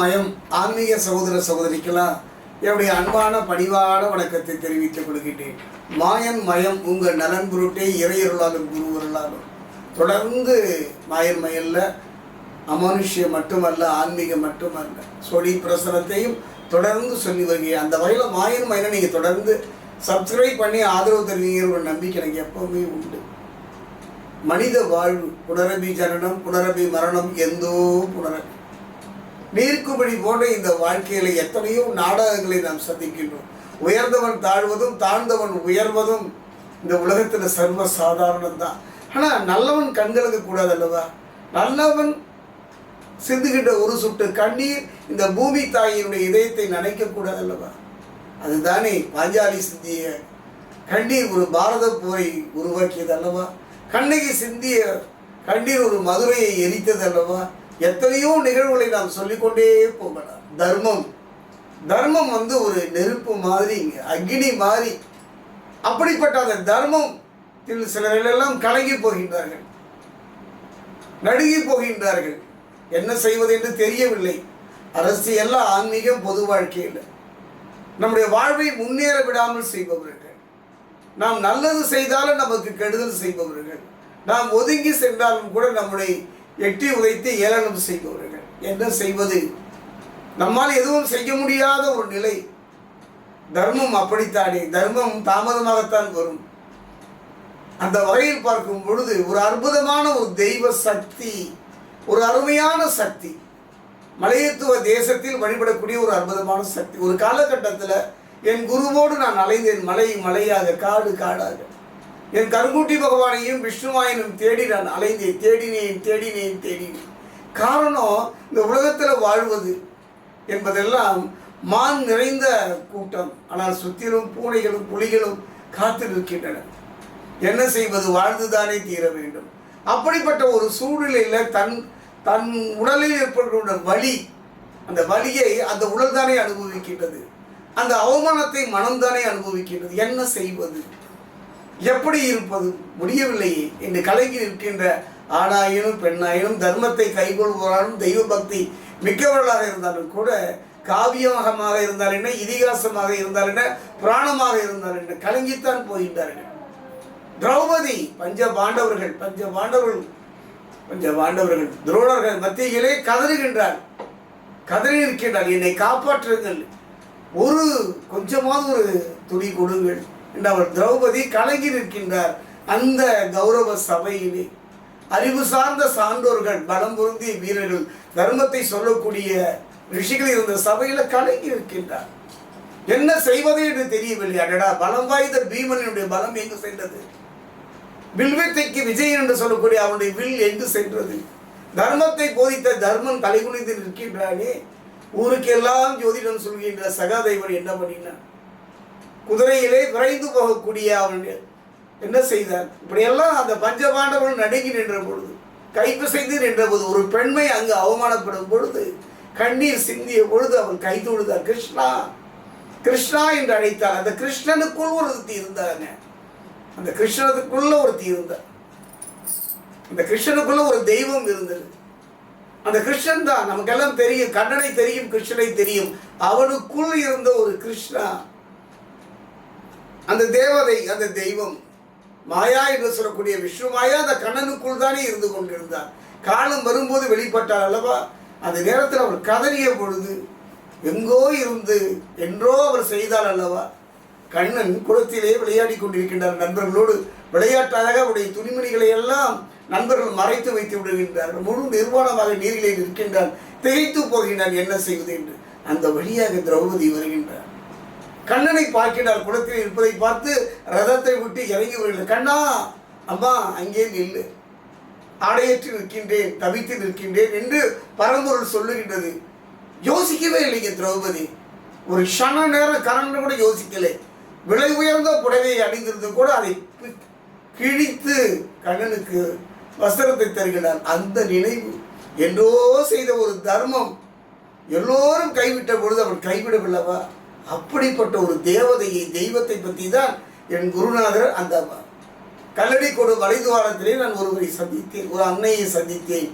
மயம் ஆன்மீக சகோதர சகோதரிக்கெல்லாம் என்னுடைய அன்பான பணிவான வணக்கத்தை தெரிவித்துக் கொள்கின்றேன். மாயன் மயம் உங்கள் நலன் பொருட்டே இறையருளாலும் குருவருளாலும் தொடர்ந்து மாயன் மயல்ல அமனுஷ்யம் மட்டுமல்ல ஆன்மீகம் மட்டுமல்ல. சொடி பிரசனத்தையும் தொடர்ந்து சொல்லி வருகிறேன். அந்த வகையில் மாயன் மயனை நீங்கள் தொடர்ந்து சப்ஸ்கிரைப் பண்ணி ஆதரவு தருவீங்கிற ஒரு நம்பிக்கை எனக்கு எப்போவுமே உண்டு. மனித வாழ்வு புனரபி ஜனனம் புனரபி மரணம் எந்தோ புனரபி நீர்க்குபடி போன்ற இந்த வாழ்க்கையில எத்தனையோ நாடகங்களை நாம் சந்திக்கின்றோம். உயர்ந்தவன் தாழ்வதும் தாழ்ந்தவன் உயர்வதும் இந்த உலகத்துல சர்வ சாதாரணம் தான் ஆனா நல்லவன் கண்களுக்கு கூடாது அல்லவா? நல்லவன் சிந்துகின்ற ஒரு சுட்டு கண்ணீர் இந்த பூமி தாயினுடைய இதயத்தை நனைக்க கூடாது அல்லவா? அதுதானே பாஞ்சாலி சிந்திய கண்ணீர் ஒரு பாரத போரை உருவாக்கியது அல்லவா? கண்ணகி சிந்திய கண்ணீர் ஒரு மதுரையை எரித்தது அல்லவா? எத்தனையோ நிகழ்வுகளை நாம் சொல்லிக்கொண்டே போகலாம். தர்மம். தர்மம் வந்து ஒரு நெருப்பு மாதிரி அக்னி மாதிரி. அப்படிப்பட்ட அந்த தர்மம் சிலரெல்லாம் கலங்கி போகின்றார்கள். நடுங்கி போகின்றார்கள். என்ன செய்வது என்று தெரியவில்லை அரசியல்ல ஆன்மீகம் பொது வாழ்க்கையில் நம்முடைய வாழ்வை முன்னேற விடாமல் செய்பவர்கள். நாம் நல்லது செய்தாலும் நமக்கு கெடுதல் செய்பவர்கள். நாம் ஒதுங்கி சென்றாலும் கூட நம்முடைய எட்டி உதைத்து ஏளனம் செய்பவர்கள். என்ன செய்வது? நம்மால் எதுவும் செய்ய முடியாத ஒரு நிலை. தர்மம் அப்படித்தானே? தர்மம் தாமதமாகத்தான் வரும். அந்த வகையில் பார்க்கும் பொழுது ஒரு அற்புதமான ஒரு தெய்வ சக்தி ஒரு அருமையான சக்தி மலையத்துவ தேசத்தில் வழிபடக்கூடிய ஒரு அற்புதமான சக்தி. ஒரு காலகட்டத்தில் என் குருவோடு நான் அலைந்தேன் மலை மலையாக காடு காடாக. என் கருங்குட்டி பகவானையும் விஷ்ணுவாயினும் தேடி நான் அலைந்தேன். தேடினேன் தேடினேன் தேடினேன். காரணம் இந்த உலகத்தில் வாழ்வது என்பதெல்லாம் மான் நிறைந்த கூட்டம். ஆனால் சுற்றிலும் பூனைகளும் புலிகளும் காத்து நிற்கின்றன. என்ன செய்வது? வாழ்ந்துதானே தீர வேண்டும். அப்படிப்பட்ட ஒரு சூழ்நிலையில் தன் தன் உடலில் ஏற்படுகின்ற வலி அந்த வலியை அந்த உடல் தானே அனுபவிக்கின்றது. அந்த அவமானத்தை மனம்தானே அனுபவிக்கின்றது. என்ன செய்வது? எப்படி இருப்பது? முடியவில்லையே. என்று கலங்கி நிற்கின்ற ஆணாயினும் பெண்ணாயினும் தர்மத்தை கைகொள்பவராலும் தெய்வ பக்தி மிக்கவர்களாக இருந்தாலும் கூட காவியமாக இருந்தால் என்ன இதிகாசமாக இருந்தால் என்ன புராணமாக இருந்தால் என்ன கலங்கித்தான் போகின்றார்கள். திரௌபதி பஞ்ச பாண்டவர்கள் பஞ்ச பாண்டவர்கள் பஞ்ச பாண்டவர்கள் துரோணர்கள் மத்தியிலே கதறுகின்றார். கதறி இருக்கின்றார் என்னை காப்பாற்றுங்கள். ஒரு கொஞ்சமாவது ஒரு துணி கொடுங்கள். என்று அவர் திரௌபதி கலங்கி நிற்கின்றார். அந்த கௌரவ சபையிலே அறிவு சார்ந்த சான்றோர்கள் பலம் பொருந்திய வீரர்கள் தர்மத்தை சொல்லக்கூடிய ரிஷிகள் இருந்த சபையில கலங்கி இருக்கின்றார் என்ன செய்வது என்று தெரியவில்லை. அடடா பலம் வாய்ந்த பீமனுடைய பலம் எங்கு சென்றது? வில்வித்தைக்கு விஜய் என்று சொல்லக்கூடிய அவனுடைய வில் எங்கு சென்றது? தர்மத்தை போதித்த தர்மன் தலைகுனிந்து நிற்கின்றானே. ஊருக்கெல்லாம் ஜோதிடம் சொல்கின்ற சகாதேவன் என்ன பண்ணினான் குதிரையிலே விரைந்து போகக்கூடிய அவன் என்ன செய்தான்? இப்படியெல்லாம் அந்த பஞ்சபாண்டவன் நடுங்கி நின்ற பொழுது கைப்பிசைந்து நின்ற போது ஒரு பெண்மை அங்கு அவமானப்படும் பொழுது கண்ணீர் சிந்திய பொழுது அவன் கை தொழுதார் கிருஷ்ணா கிருஷ்ணா என்று அழைத்தார் அந்த கிருஷ்ணனுக்குள் ஒரு ஒருத்தி இருந்தாங்க அந்த கிருஷ்ணனுக்குள்ள ஒருத்தி இருந்தார் அந்த கிருஷ்ணனுக்குள்ள ஒரு தெய்வம் இருந்தது. அந்த கிருஷ்ணன் தான் நமக்கெல்லாம் தெரியும் கண்ணனை தெரியும் கிருஷ்ணனை தெரியும். அவனுக்குள் இருந்த ஒரு கிருஷ்ணா அந்த தேவதை அந்த தெய்வம் மாயா என்று சொல்லக்கூடிய விஷ்ணு மாயா அந்த கண்ணனுக்குள் தானே இருந்து கொண்டிருந்தார். காலம் வரும்போது வெளிப்பட்டார் அல்லவா? அந்த நேரத்தில் அவர் கதறிய பொழுது எங்கோ இருந்து என்றோ அவர் செய்தார் அல்லவா? கண்ணன் குளத்திலே விளையாடி கொண்டிருக்கின்றார் நண்பர்களோடு. விளையாட்டாக அவருடைய துணிமணிகளை எல்லாம் நண்பர்கள் மறைத்து வைத்து விடுகின்றார்கள். முழு நிர்வாணமாக நீரிலே நிற்கின்றான். திகைத்து போகின்றான் என்ன செய்வது? என்று. அந்த வழியாக திரௌபதி வருகின்றார் கண்ணனை பார்க்கிறார் குளத்தில் இருப்பதை பார்த்து ரதத்தை விட்டு இறங்கி வருகிறார். கண்ணா அம்மா அங்கே நில்லு. ஆடையற்று நிற்கின்றேன் தவித்து நிற்கின்றேன் என்று பரம்பொருள் சொல்லுகின்றது. யோசிக்கவே இல்லைங்க திரௌபதி. ஒரு க்ஷண நேரம் கரண்டு கூட யோசிக்கலை. விலை உயர்ந்த புடவையை அணிந்திருந்து கூட அதை கிழித்து கண்ணனுக்கு வஸ்திரத்தை தருகிறார். அந்த நினைவு என்றோ செய்த ஒரு தர்மம். எல்லோரும் கைவிட்ட பொழுது அவன் கைவிடவில்லவா? அப்படிப்பட்ட ஒரு தேவதையை தெய்வத்தை பற்றி தான் என் குருநாதர் அந்த கல்லடி கொடு வலைதுவாரத்திலே நான் ஒருவரை சந்தித்தேன் ஒரு அன்னையை சந்தித்தேன்.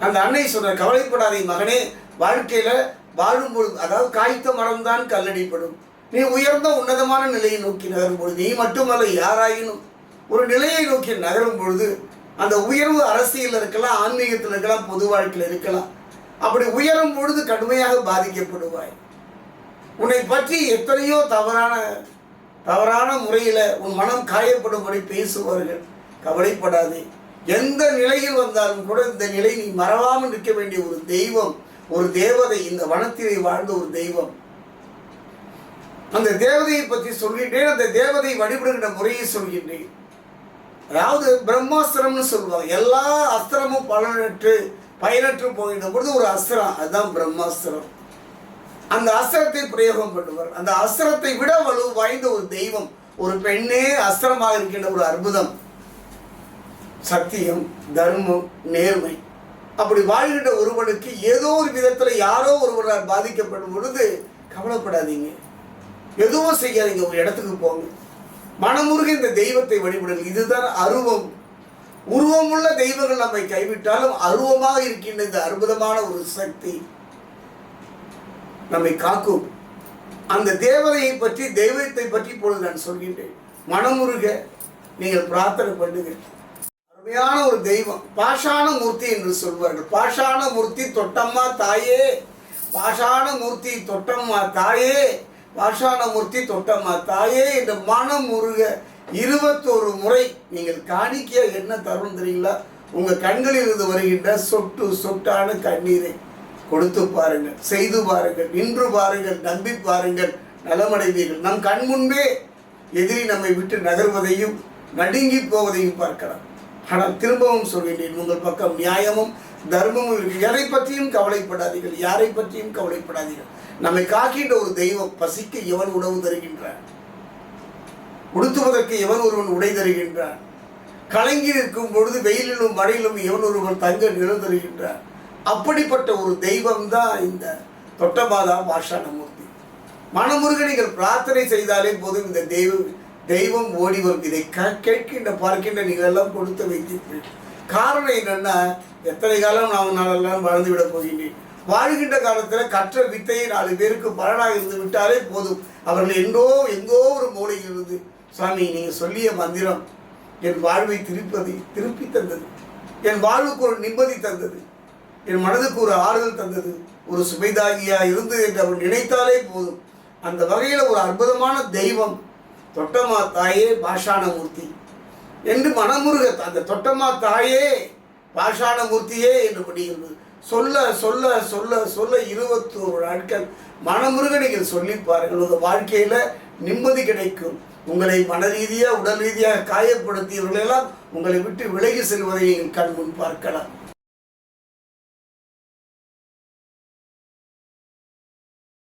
அந்த அன்னை சொன்ன கவலைப்படாதே மகனே வாழ்க்கையில வாழும்பொழுது அதாவது காய்த்த மரம்தான் கல்லடிப்படும். நீ உயர்ந்த உன்னதமான நிலையை நோக்கி நகரும் பொழுது நீ மட்டுமல்ல யாராயினும் ஒரு நிலையை நோக்கி நகரும் பொழுது அந்த உயர்வு அரசியல் இருக்கலாம் ஆன்மீகத்தில் இருக்கலாம் பொது வாழ்க்கையில் இருக்கலாம் அப்படி உயரும் பொழுது கடுமையாக பாதிக்கப்படுவாய். உன்னை பற்றி எத்தனையோ தவறான தவறான முறையில் உன் மனம் காயப்படும்படி பேசுவார்கள். கவலைப்படாதே. எந்த நிலையில் வந்தாலும் கூட இந்த நிலை நீ மறவாமல் நிற்க வேண்டிய ஒரு தெய்வம் ஒரு தேவதை இந்த வனத்திலே வாழ்ந்த ஒரு தெய்வம். அந்த தேவதையை பற்றி சொல்கின்றேன் அந்த தேவதை வழிபடுகின்ற முறையை சொல்கின்றேன். அதாவது பிரம்மாஸ்திரம்னு சொல்லுவாங்க. எல்லா அஸ்திரமும் பலனற்று பயனற்று போகின்ற பொழுது ஒரு அஸ்திரம் அதுதான் பிரம்மாஸ்திரம். அந்த அஸ்திரத்தை பிரயோகம் பண்ணுவார். அந்த அஸ்திரத்தை விட வலு வாய்ந்த ஒரு தெய்வம். ஒரு பெண்ணே அஸ்திரமாக இருக்கின்ற ஒரு அற்புதம். சத்தியம் தர்மம் நேர்மை. அப்படி வாழ்கின்ற ஒருவனுக்கு ஏதோ ஒரு விதத்தில் யாரோ ஒருவரால் பாதிக்கப்படும் பொழுது கவலைப்படாதீங்க. எதுவும் செய்யாதீங்க. ஒரு இடத்துக்கு போங்க. மனமுருக இந்த தெய்வத்தை வழிபடுங்கள். இதுதான் அருவம். உருவமுள்ள தெய்வங்கள் நம்மை கைவிட்டாலும் அருவமாக இருக்கின்ற இந்த அற்புதமான ஒரு சக்தி. நம்மை காக்கும் அந்த தேவதையை பற்றி தெய்வத்தை பற்றி இப்பொழுது நான் சொல்கின்றேன். மனமுருக நீங்கள் பிரார்த்தனை பண்ணுங்க. அருமையான ஒரு தெய்வம். பாஷாண மூர்த்தி என்று சொல்வார்கள். பாஷாண மூர்த்தி தொட்டம்மா தாயே. பாஷாண மூர்த்தி தொட்டம்மா தாயே. பாஷாண மூர்த்தி தொட்டம்மா தாயே என்று மனமுருக இருபத்தோரு முறை நீங்கள் காணிக்கையாக என்ன தரும் தெரியுங்களா? உங்கள் கண்களில் இருந்து வருகின்ற சொட்டு சொட்டான கண்ணீரை. கொடுத்து பாருங்கள் செய்து பாருங்கள் நின்று பாருங்கள் நம்பி பாருங்கள் நலமடைவீர்கள். நம் கண் முன்பே எதிரி நம்மை விட்டு நகர்வதையும் நடுங்கி போவதையும் பார்க்கலாம். ஆனால் திரும்பவும் சொல்கின்றேன் உங்கள் பக்கம் நியாயமும் தர்மமும் இருக்கு. எதை பற்றியும் கவலைப்படாதீர்கள் யாரை பற்றியும் கவலைப்படாதீர்கள். நம்மை காக்கின்ற ஒரு தெய்வம் பசிக்கு எவன் உணவு தருகின்றான்? உடுத்துவதற்கு எவன் ஒருவன் உடை தருகின்றான்? கலங்கி நிற்கும் பொழுது வெயிலிலும் மழையிலும் எவன் ஒருவன் தங்க நிலம் தருகின்றான்? அப்படிப்பட்ட ஒரு தெய்வம் தான் இந்த தொட்டபாதா பாஷாணமூர்த்தி மனமுருக நீங்கள் பிரார்த்தனை செய்தாலே போதும் இந்த தெய்வம் தெய்வம் ஓடி வரும். இதை க- கேட்கின்ற பார்க்கின்ற நீங்கள் எல்லாம் கொடுத்து வைத்தீர்கள் காரணம் என்னன்னா எத்தனை காலம் நாம் நாளெல்லாம் வளர்ந்து விட போகின்றேன். வாழ்கின்ற காலத்தில் கற்ற வித்தையை நாலு பேருக்கு பலனாக இருந்து விட்டாலே போதும். அவர்கள் எங்கோ எங்கோ ஒரு மூலையில் இருந்து சுவாமி நீங்கள் சொல்லிய மந்திரம் என் வாழ்வை திருப்பதி திருப்பி தந்தது. என் வாழ்வுக்கு ஒரு நிம்மதி தந்தது. என் மனதுக்கு ஒரு ஆறுதல் தந்தது. ஒரு சுமைதாகியாக இருந்து என்று அவன் நினைத்தாலே போதும். அந்த வகையில் ஒரு அற்புதமான தெய்வம் தொட்டமா தாயே பாஷாணமூர்த்தி. என்று மனமுருக அந்த தொட்டமா தாயே பாஷாணமூர்த்தியே என்று முடிகிறது. சொல்ல சொல்ல சொல்ல சொல்ல இருபத்தோரு நாட்கள் மனமுருக நீங்கள் சொல்லி பாருங்கள். உங்கள் வாழ்க்கையில் நிம்மதி கிடைக்கும். உங்களை மன ரீதியாக உடல் ரீதியாக காயப்படுத்தியவர்களெல்லாம் உங்களை விட்டு விலகி செல்வதை நீங்கள் கண் முன் பார்க்கலாம்.